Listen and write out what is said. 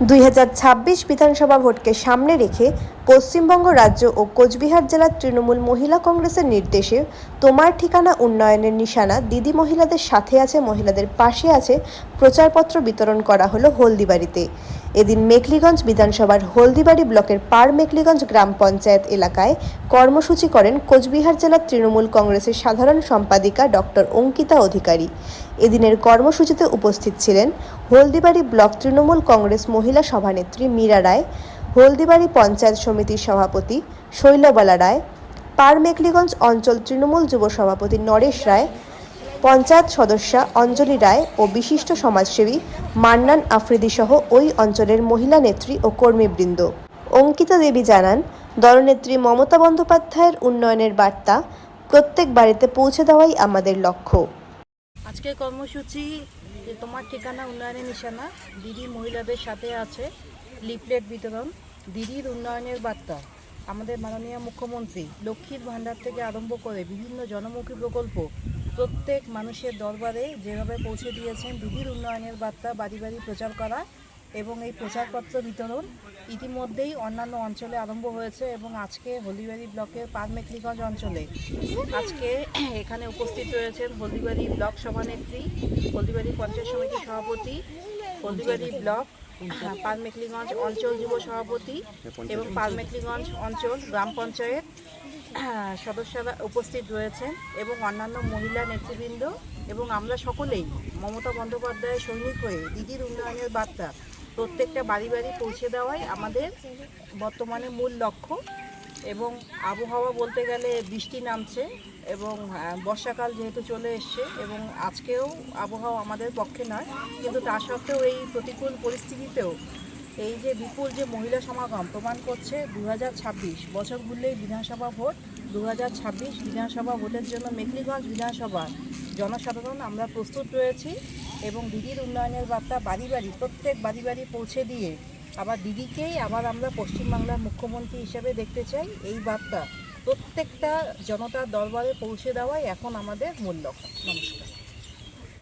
দুই হাজার ছাব্বিশ বিধানসভা ভোটকে সামনে রেখে পশ্চিমবঙ্গ রাজ্য ও কোচবিহার জেলার তৃণমূল মহিলা কংগ্রেসের নির্দেশে তোমার ঠিকানা উন্নয়নের নিশানা দিদি মহিলাদের সাথে আছে, মহিলাদের পাশে আছে, প্রচারপত্র বিতরণ করা হলো হলদিবাড়িতে। এদিন মেকলিগঞ্জ বিধানসভার হলদিবাড়ি ব্লকের পার মেকলিগঞ্জ গ্রাম পঞ্চায়েত এলাকায় কর্মসূচি করেন কোচবিহার জেলার তৃণমূল কংগ্রেসের সাধারণ সম্পাদিকা ডক্টর অঙ্কিতা অধিকারী। এদিনের কর্মসূচিতে উপস্থিত ছিলেন হলদিবাড়ি ব্লক তৃণমূল কংগ্রেস মহিলা সভানেত্রী মীরা রায়, হলদিবাড়ি পঞ্চায়েত সমিতির সভাপতি শৈলবালা রায়, পার মেকলিগঞ্জ অঞ্চল তৃণমূল যুব সভাপতি নরেশ রায় পঞ্চায়েত সদস্যা অঞ্জলি রায় ও বিশিষ্ট সমাজসেবী মান্নান আফ্রিদি সহ ওই অঞ্চলের মহিলা নেত্রী ও কর্মীবৃন্দ। অঙ্কিতা দেবী জানান, দলনেত্রী মমতা বন্দ্যোপাধ্যায়ের উন্নয়নের বার্তা প্রত্যেক বাড়িতে পৌঁছে দেওয়াই আমাদের লক্ষ্য। আজকের কর্মসূচি যে তোমার ঠিকানা, উন্নয়নের নিশানা, দিদি মহিলাদের সাথে আছে, লিফলেট বিতরণ, দিদির উন্নয়নের বার্তা, আমাদের মাননীয় মুখ্যমন্ত্রী লক্ষ্মীর ভাণ্ডার থেকে আরম্ভ করে বিভিন্ন জনমুখী প্রকল্প প্রত্যেক মানুষের দরবারে যেভাবে পৌঁছে দিয়েছেন দিদির উন্নয়নের বার্তা বাড়ি বাড়ি প্রচার করা এবং এই প্রচারপত্র বিতরণ ইতিমধ্যেই অন্যান্য অঞ্চলে আরম্ভ হয়েছে এবং আজকে হলদিবাড়ি ব্লকের পারমেকলিগঞ্জ অঞ্চলে। আজকে এখানে উপস্থিত রয়েছেন হলদিবাড়ি ব্লক সভানেত্রী, হলদিবাড়ি পঞ্চায়েত সমিতির সভাপতি, হলদিবাড়ি ব্লক পারমেকলিগঞ্জ অঞ্চল যুব সভাপতি এবং পারমেকলিগঞ্জ অঞ্চল গ্রাম পঞ্চায়েত। সদস্যরা উপস্থিত রয়েছেন এবং অন্যান্য মহিলা নেতৃবৃন্দ এবং আমরা সকলেই মমতা বন্দ্যোপাধ্যায়ের সৈনিক হয়ে দিদির উন্নয়নের বার্তা প্রত্যেকটা বাড়ি বাড়ি পৌঁছে দেওয়াই আমাদের বর্তমানে মূল লক্ষ্য। এবং আবহাওয়া বলতে গেলে বৃষ্টি নামছে এবং বর্ষাকাল যেহেতু চলে এসছে এবং আজকেও আবহাওয়া আমাদের পক্ষে নয়। কিন্তু তা সত্ত্বেও এই প্রতিকূল পরিস্থিতিতেও এই যে বিপুল যে মহিলা সমাগম প্রমাণ করছে দু হাজার ছাব্বিশ, বছর ঘুরলেই বিধানসভা ভোট দু হাজার ছাব্বিশ বিধানসভা ভোটের জন্য মেখলিগঞ্জ বিধানসভা জনসাধারণ আমরা প্রস্তুত রয়েছি এবং দিদির উন্নয়নের বার্তা বাড়ি বাড়ি, প্রত্যেক বাড়ি বাড়ি পৌঁছে দিয়ে আবার দিদিকেই আবার আমরা পশ্চিমবাংলার মুখ্যমন্ত্রী হিসেবে দেখতে চাই এই বার্তা। প্রত্যেকটা জনতার দরবারে পৌঁছে দেওয়াই এখন আমাদের মূল লক্ষ্য। নমস্কার।